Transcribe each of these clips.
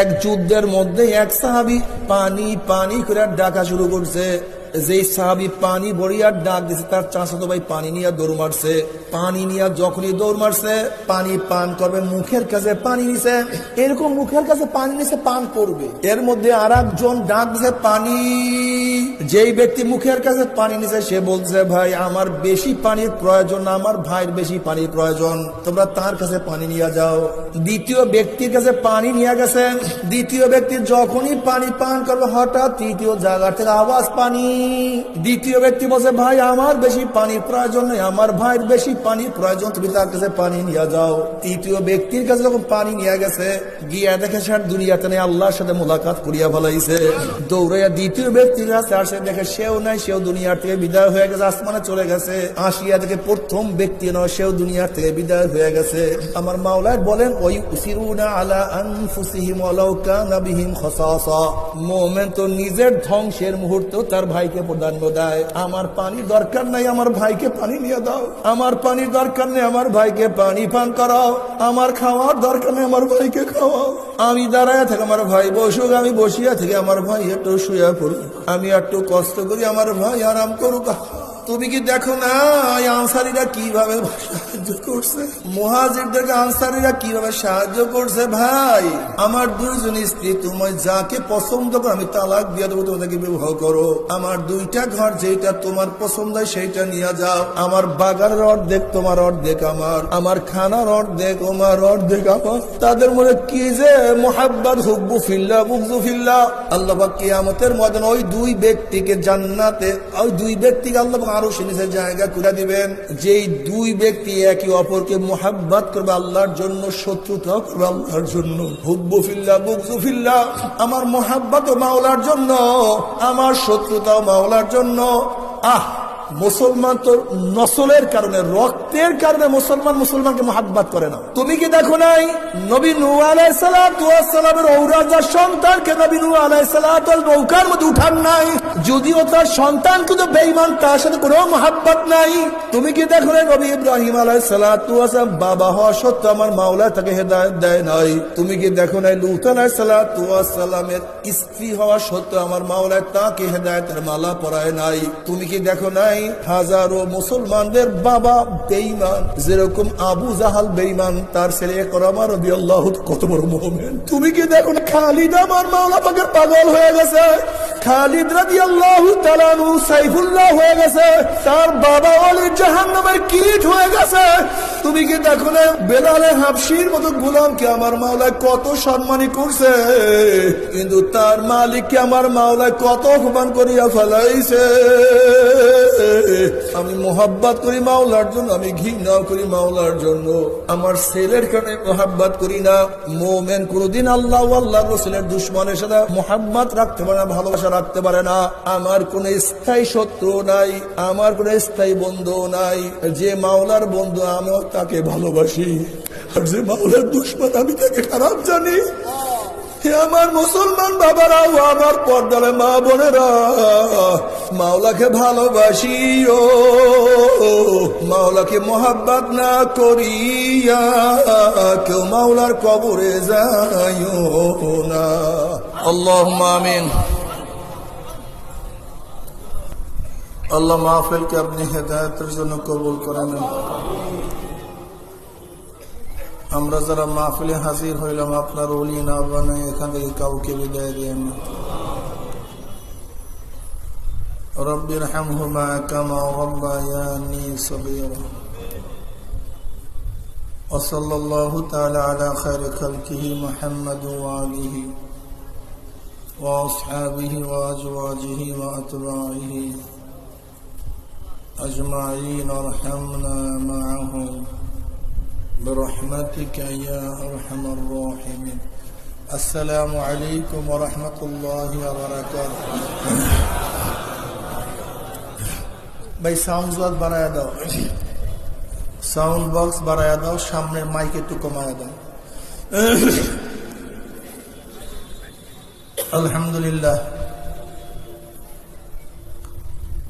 এক যুদ্ধের মধ্যে এক সাহাবি পানি পানি করে ডাকা শুরু করছে। যেই সাহাবি পানি বড়িয়ার ডাক দিছে, তার চাষাতো ভাই পানি নিয়ে দৌড় মারছে। পানি নিয়ে যখনই দৌড় মারছে, পানি পান করবে, মুখের কাছে পানি নিছে। এরকম মুখের কাছে পানি নিছে, পান করবে। এর মধ্যে আর একজন ডাক দিছে, পানি। যেই ব্যক্তি মুখের কাছে পানি নিছে, সে বলছে, ভাই, আমার বেশি পানির প্রয়োজন আমার ভাইয়ের বেশি পানির প্রয়োজন। তোমরা তার কাছে পানি নিয়ে যাও। দ্বিতীয় ব্যক্তির কাছে পানি নিয়ে গেছে দ্বিতীয় ব্যক্তি যখনই পানি পান করবে, হঠাৎ তৃতীয় জায়গা থেকে আওয়াজ, পানি। দ্বিতীয় ব্যক্তি বলছে, ভাই, আমার বেশি পানির প্রয়োজন নেই, আমার ভাইয়ের বেশি পানির প্রয়োজন, তুমি তার কাছে পানি নিয়ে যাও। তৃতীয় ব্যক্তির কাছে যখন পানি নিয়ে গেছে, গিয়া দেখে সে দুনিয়াতে নেই, আল্লাহর সাথে মোলাকাত করিয়া ফেলাইছে। দৌড়াইয়া দ্বিতীয় ব্যক্তির কাছে আসে, দেখে সেও নাই, সেও দুনিয়ার থেকে বিদায় হয়ে গেছে, আসমানে চলে গেছে। আসিয়া দেখে প্রথম ব্যক্তি নয়, সেও দুনিয়ার থেকে বিদায় হয়ে গেছে। আমার মাওলায় বলেন, ওই উসিরুনা আলা আনফুসিহিম ওয়ালাউ কানা বিহিম খাসাসা। মুমিন তো নিজের ধ্বংসের মুহূর্ত তার ভাইকে প্রাধান্য দেয়, আমার পানি দরকার নাই, আমার ভাইকে পানি নিয়ে দাও। আমার পানি দরকার নেই, আমার ভাইকে পানি পান করাও। আমার খাওয়ার দরকার নেই, আমার ভাইকে খাওয়াও। আমি দাঁড়ায় থাকি আমার ভাই বসুক, আমি বসিয়া থাকি আমার ভাই একটু শুয়ে পড়ুক আমি একটু কষ্ট করি, আমার ভাই আরাম করুক। তুমি কি দেখো না এই আনসারিরা কীভাবে সাহায্য করছে? মহাজিরদেরকে আনসারিরা কীভাবে সাহায্য করছে ভাই? আমার দুইজন স্ত্রী তোমায় যাকে পছন্দ করো, আমি তালাক দিয়ে দেবো, তোমাদেরকে বিবাহ করো। আমার দুইটা ঘর যেটা তোমার পছন্দ হয়, সেইটা নিয়ে যাও। আমার বাগানের অর্ধেক তোমার অর্ধেক আমার। আমার খানার অর্ধেক তোমার অর্ধেক আমার। তাদের মনে কি যে মোহাব্বত, হুব্বু ফিল্লা বুকজু ফিল্লা। আল্লাহ কিয়ামতের ময়দান ওই দুই ব্যক্তিকে জান্নাতে, ওই দুই ব্যক্তিকে আল্লাহ আরও সিনিসের জায়গা করে দিবেন। যেই দুই ব্যক্তি একে অপরকে মোহাব্বত করবে আল্লাহর জন্য শত্রুতা করবে আল্লাহর জন্য। আমার মোহাব্বত মাওলার জন্য, আমার শত্রুতা মাওলার জন্য। আহ! মুসলমান তো নসলের কারণে, রক্তের কারণে মুসলমান মুসলমানকে মহাব্বাত করে না। তুমি কি দেখো নাই? নবী নু আলাইসালামের ঔরাজার সন্তানকে নবী নু আলাইসালাম নৌকার মধ্যে উঠান নাই। যদিও তার সন্তান কিন্তু বেইমান তার সাথে কোনো মহাব্বত নাই। তুমি কি দেখো নাই? নবী ইব্রাহিম আলাইসালাম বাবা হওয়া সত্ত্বেও আমার মাওলা তাকে হেদায়ত দেয় নাই। তুমি কি দেখো নাই? লুত আলাইসালামের স্ত্রী হওয়া সত্ত্বেও আমার মাওলায় তাকে হেদায়তের মালা পরায় নাই। তুমি কি দেখো নাই? হাজারো মুসলমানদের বাবা বেইমান যেরকম আবু জাহাল বেইমান তার ছেলে একরামা রবি আল্লাহ কত বড় মোহামেন তুমি কি দেখো খালিদ আমার মাওলা পাকের পাগল হয়ে গেছে? খালিদ রাজি আল্লাহ তালানু সাইফুল্লাহ হয়ে গেছে। তার বাবা অলি জাহান্নামের কীট হয়ে গেছে। তুমি কি দেখো না? বেলালে হাফসির মতো গোলামকে আমার মাওলায় কত সম্মানী করছে। কিন্তু তার মালিককে আমার মাওলায় কত অপমান করিয়া ফেলাইছে। আমি মোহাব্বত করি মাওলার জন্য, আমি ঘৃণাও করি মাওলার জন্য। আমার ছেলের কারণে মোহাব্বত করি না। মোমেন কোনদিন আল্লাহ আল্লাহ রসুলের দুশ্মনের সাথে মোহাব্বত রাখতে পারে না, ভালোবাসা রাখতে পারে না। আমার কোন স্থায়ী শত্রু নাই, আমার কোন স্থায়ী বন্ধু নাই। যে মাওলার বন্ধু, আমিও তাকে ভালোবাসি। আর যে মাওলার দুশ্মন আমি তাকে খারাপ জানি। আমার মুসলমান বাবারাও আমার পর্দারে মা বোনেরা, মাওলাকে ভালোবাসি ও মাওলাকে মোহাব্বত না করিয়া কেউ মাওলার কবরে যাইও না। আল্লাহ আমিন। আল্লাহ মাহফিলকে আপনি হেদায়তের জন্য কবুল করেন আমরা যারা মাহফিলে হাজির হইলাম আপনার অলি না বানায় এখান থেকে কাউকে বিদায় দেন না رب ارحمهما كما ربياني صغيرا وصلى الله تعالى على خير خلقه محمد وآله وأصحابه وأزواجه وأتباعه أجمعين ارحمنا معهم برحمتك يا أرحم الراحمين السلام عليكم ورحمة الله وبركاته ভাই সাউন্ড বক্স বাড়ায় দাও সাউন্ড বক্স বাড়ায় দাও সামনের মাইক একটু কমায় দাও আলহামদুলিল্লাহ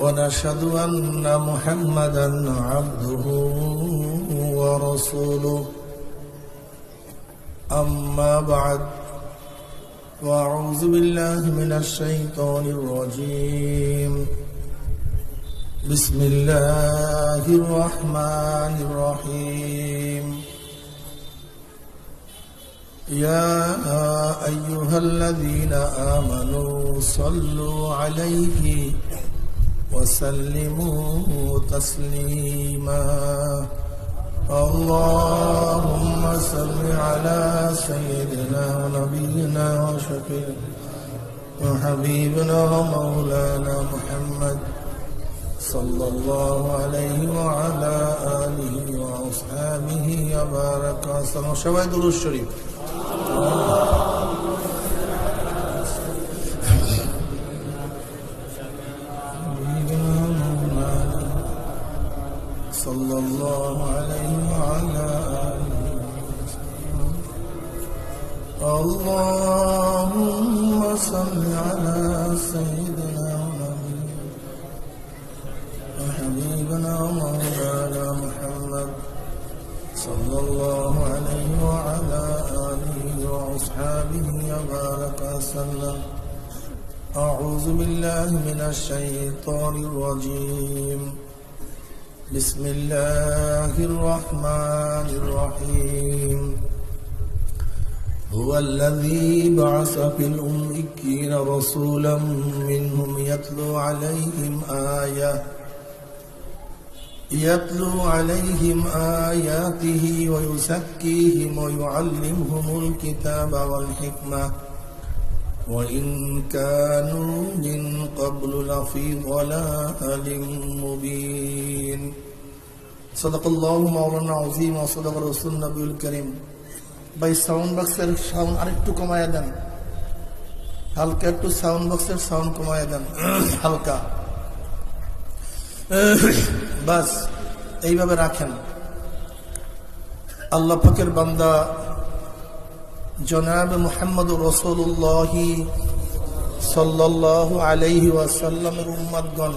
ونشهد أن محمدا عبده ورسوله. أما بعد وأعوذ بالله من الشيطان الرجيم. بسم الله الرحمن الرحيم. يا أيها الذين آمنوا صلوا عليه تسليما. اللهم صل على سيدنا ونبينا وشفيع وحبيبنا ومولانا محمد صلى الله عليه وعلى آله وأصحابه وبارك وسلم. شواهد الشريف صلى الله عليه وعلى آله. اللهم صل على سيدنا ونبينا وحبيبنا ومولانا محمد صلى الله عليه وعلى آله وأصحابه وبارك وسلم. أعوذ بالله من الشيطان الرجيم. بسم الله الرحمن الرحيم. هو الذي بعث في الأميين رسولا منهم يتلو عليهم آية يتلو عليهم آياته ويزكيهم ويعلمهم الكتاب والحكمة. وإن كانوا من قبل لفي ضلال مبين صدق الله مولانا العظيم وصدق رسول النبي الكريم ভাই সাউন্ড বক্সের সাউন্ড আরেকটু কমায় দেন হালকা একটু সাউন্ড বক্সের সাউন্ড কমায় দেন হালকা বাস এইভাবে রাখেন আল্লাহ পাকের বান্দা জনাব মোহাম্মদ রসুল্লাহ সাল্লাহ আলাইহি ওয়াসাল্লামের উম্মাদগণ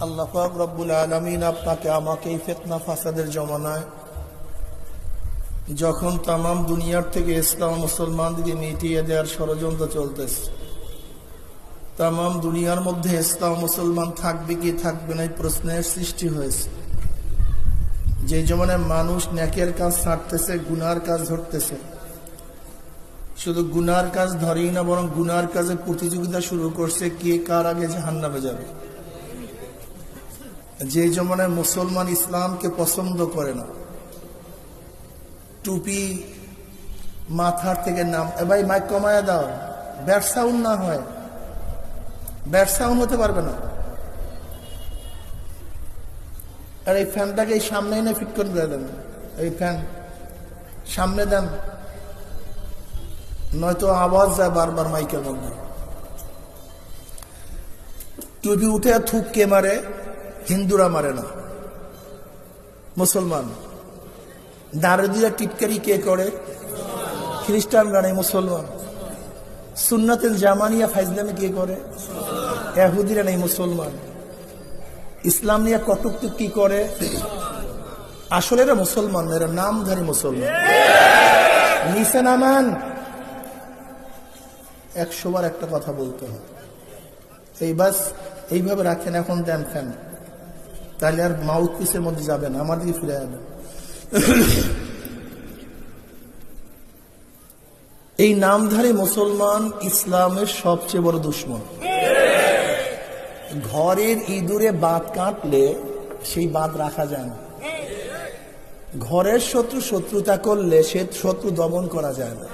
আল্লাহ রব্বুল আলমিন আপনাকে আমাকে এই ফেতনা ফাসাদের জমানায় যখন তাম দুনিয়ার থেকে ইসলাম মুসলমানদেরকে মিটিয়ে দেওয়ার ষড়যন্ত্র চলতেছে তাম দুনিয়ার মধ্যে ইসলাম মুসলমান থাকবে কি থাকবে না এই প্রশ্নের সৃষ্টি হয়েছে। যে জমানায় মানুষ ন্যাকের কাজ ছাড়তেছে গুনার কাজ ধরতেছে। শুধু গুনার কাজ ধরেই না, বরং গুনার কাজে প্রতিযোগিতা শুরু করছে, কে কার আগে জাহান্নামে যাবে। যে জমানায় মুসলমান ইসলামকে পছন্দ করে না, টুপি মাথার থেকে নাম ভাই মাইক কমায় দাও, ব্যাট সাউন্ড না হয়। ব্যাট সাউন্ড হতে পারবে না। আর এই ফ্যানটাকে এই সামনে এনে ফিট করে দেন। এই ফ্যান, সামনে দেন। নয়তো আওয়াজ যায় বারবার মাইকের মধ্যে টুপি উঠে থুক কে মারে, হিন্দুরা মারে না। মুসলমান, দাঁড়ে দিয়ে টিটকারি কে করে? খ্রিস্টান গানে মুসলমান। সুন্নাতেল জামানিয়া ফাইজলামে কে করে? এহুদিরা নেই মুসলমান। ইসলাম নিয়ে কটুক্তি কি করে? আসলে এরা মুসলমান, এরা নামধারী মুসলমান। নিচে নামান। একশো বার একটা কথা বলতে হয়। এই বাস, এইভাবে রাখেন, এখন দেন ফ্যান তাহলে আর মাউথ পিসের মধ্যে যাবে না, আমার দিকে ফিরে যাবে এই নামধারী মুসলমান ইসলামের সবচেয়ে বড় দুশ্মন। ঘরের ইঁদুরে বাদ কাটলে সেই বাদ রাখা যায় না। ঘরের শত্রু শত্রুতা করলে সে শত্রু দমন করা যায় না।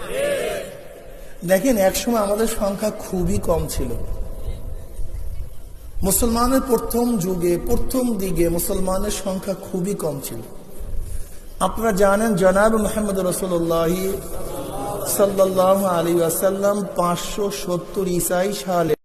দেখেন, একসময় আমাদের সংখ্যা খুবই কম ছিল। মুসলমানের প্রথম যুগে, প্রথম দিকে মুসলমানের সংখ্যা খুবই কম ছিল। আপনারা জানেন, জনাব মোহাম্মদ রসুল্লাহ সাল্লাহ আলী আসাল্লাম পাঁচশো সত্তর ইসাই সালে